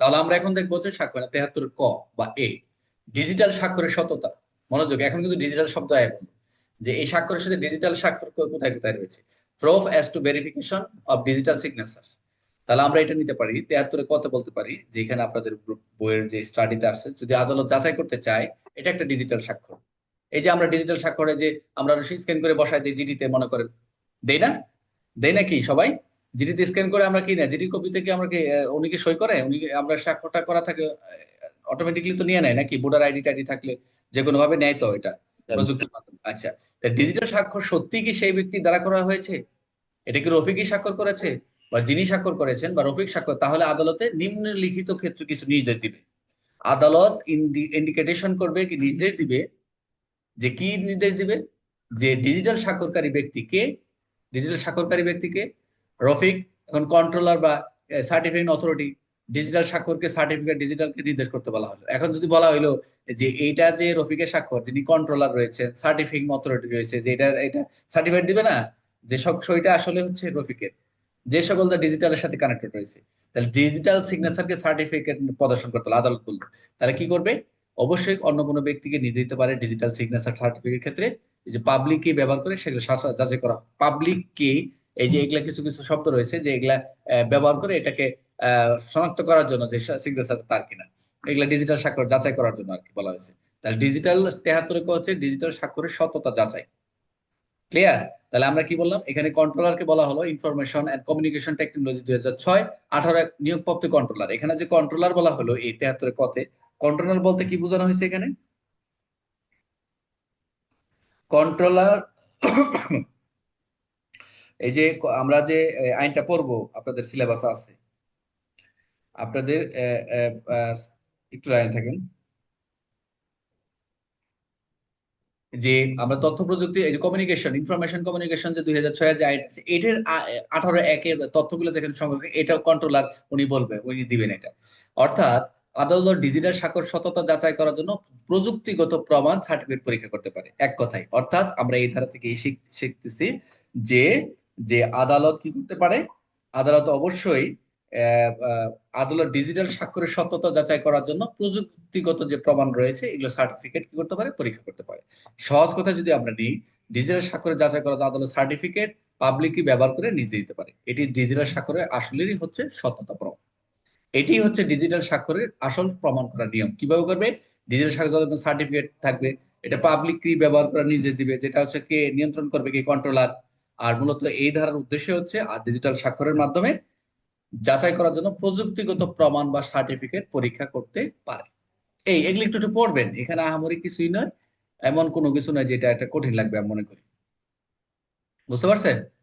তাহলে আমরা এখন দেখব যে স্বাক্ষর তেহাত্তর ক বা এ। ডিজিটাল স্বাক্ষরের সততা। মনোযোগ, এখন কিন্তু ডিজিটাল শব্দ আয় যে এই স্বাক্ষরের সাথে ডিজিটাল স্বাক্ষর কোথায় কোথায় রয়েছে? Proof as to verification of digital signature তাহলে আমরা এটা নিতে পারি, তেহাত্তরে কত বলতে পারি, যে এখানে আপনাদের বইয়ের যে স্টাডিতে আছে, যদি আদালত যাচাই করতে চায়, এটা একটা ডিজিটাল স্বাক্ষর। এই যে আমরা ডিজিটাল স্বাক্ষরে যে আমরা স্ক্যান করে বসাই দিই জিডিতে মনে করেন। দেই না? দেই নাকি সবাই? জিডিতে স্ক্যান করে আমরা কি না জিডি কপিতে থেকে আমরা কি উনি কি সই করে? উনি আমরা স্বাক্ষরটা করা থাকে অটোমেটিকলি তো নিয়ে নেয় নাকি? ভোটার আইডি টাইডি থাকলে যে কোনো ভাবে নেয় তো এটা প্রযুক্তির মাধ্যমে। আচ্ছা তা ডিজিটাল স্বাক্ষর সত্যি কি সেই ব্যক্তি দ্বারা করা হয়েছে? এটা কি রফিকই স্বাক্ষর করেছে? বা যিনি স্বাক্ষর করেছেন বা রফিক স্বাক্ষর তাহলে আদালতে নিম্নলিখিত ক্ষেত্রে কিছু নির্দেশ দিবে। আদালত ইন্ডিকেটেশন করবে কি নির্দেশ দিবে যে কি নির্দেশ দিবে? যে ডিজিটাল স্বাক্ষরকারী ব্যক্তিকে ডিজিটাল স্বাক্ষরকারী ব্যক্তিকে রফিক, এখন কন্ট্রোলার বা সার্টিফিকেট অথরিটি ডিজিটাল স্বাক্ষরকে সার্টিফিকেট ডিজিটালকে নির্দেশ করতে বলা হলো। এখন যদি বলা হলো যে এইটা যে রফিকের স্বাক্ষর, যিনি কন্ট্রোলার রয়েছেন সার্টিফিকেট অথরিটি রয়েছে, যে এটা এটা সার্টিফিকেট দিবে না? যে সব সইটা আসলে হচ্ছে রফিকের। যে সকল ডিজিটালের সাথে কানেক্টেড রয়েছে। তাহলে ডিজিটাল সিগনেচারকে সার্টিফিকেট প্রদর্শন করতে হলো, আদালত বলল। তাহলে কি করবে? অবশ্যই অন্য কোনো ব্যক্তিকে নিয়ে দিতে পারে ডিজিটাল সিগনেচার সার্টিফিকেট ক্ষেত্রে। যে পাবলিক কি ব্যবহার করে সেগুলো যাচাই করা পাবলিক কি এই যে এগুলা কিছু কিছু শব্দ রয়েছে যে এগুলা ব্যবহার করে এটাকে শনাক্ত করার জন্য যে সিগনেচার তার কিনা। এগুলা ডিজিটাল স্বাক্ষর যাচাই করার জন্য আর কি বলা হয়েছে। তাহলে ডিজিটাল তেহাত্তর হচ্ছে ডিজিটাল স্বাক্ষরের সততা যাচাই। ক্লিয়ার তাহলে আমরা কি বললাম? এখানে কন্ট্রোলারকে বলা হলো ইনফরমেশন এন্ড কমিউনিকেশন টেকনোলজি দুই হাজার ছয়, আঠারো নিয়োগপ্রাপ্ত কন্ট্রোলার এখানে যে কন্ট্রোলার বলা হলো এই তেহাত্তরের কথে কন্ট্রোলার বলতে কি বোঝানো হয়েছে এখানে? কন্ট্রোলার এই যে আমরা যে আইনটা পড়ব, আপনাদের সিলেবাস আছে। আপনাদের একটু লাইন থাকেন। যে আমরা তথ্য প্রযুক্তি, এই যে কমিউনিকেশন ইনফরমেশন কমিউনিকেশন যে দুই হাজার ছয়ের যে আইন এটার আঠারো একের তথ্যগুলো যেখানে সংগ্রহ এটা কন্ট্রোলার উনি বলবে, উনি দিবেন এটা। অর্থাৎ আদালত ডিজিটাল স্বাক্ষর সততা যাচাই করার জন্য প্রযুক্তিগত প্রমাণ সার্টিফিকেট পরীক্ষা করতে পারে। এক কথায়। অর্থাৎ আমরা এই ধারা থেকে শিখতেছি যে যে আদালত কি করতে পারে? আদালত অবশ্যই আদালত ডিজিটাল স্বাক্ষরের সত্যতা যাচাই করার জন্য প্রযুক্তিগত যে প্রমাণ রয়েছে, এগুলো সার্টিফিকেট কি করতে পারে? পরীক্ষা করতে পারে। সহজ কথা যদি আমরা নিই, ডিজিটাল স্বাক্ষরের যাচাই করা আদালত সার্টিফিকেট পাবলিকই ব্যবহার করে নিজে দিতে পারে। এটি ডিজিটাল স্বাক্ষরের আসলেরই হচ্ছে সত্যতা প্রমাণ। এটি হচ্ছে ডিজিটাল স্বাক্ষরের আসল প্রমাণ করার নিয়ম। কীভাবে করবে? ডিজিটাল স্বাক্ষর সার্টিফিকেট থাকবে, এটা পাবলিক কি ব্যবহার করার নিজে দিবে, যেটা হচ্ছে কে নিয়ন্ত্রণ করবে, কে কন্ট্রোলার আর মূলত এই ধারার উদ্দেশ্য হচ্ছে, আর ডিজিটাল স্বাক্ষরের মাধ্যমে যাচাই করার জন্য প্রযুক্তিগত প্রমাণ বা সার্টিফিকেট পরীক্ষা করতে পারে। এই, এগুলি একটু একটু পড়বেন, এখানে আহামরি কিছুই নয়, এমন কোনো কিছু নয় যেটা একটা কঠিন লাগবে আমি মনে করি। বুঝতে পারছেন?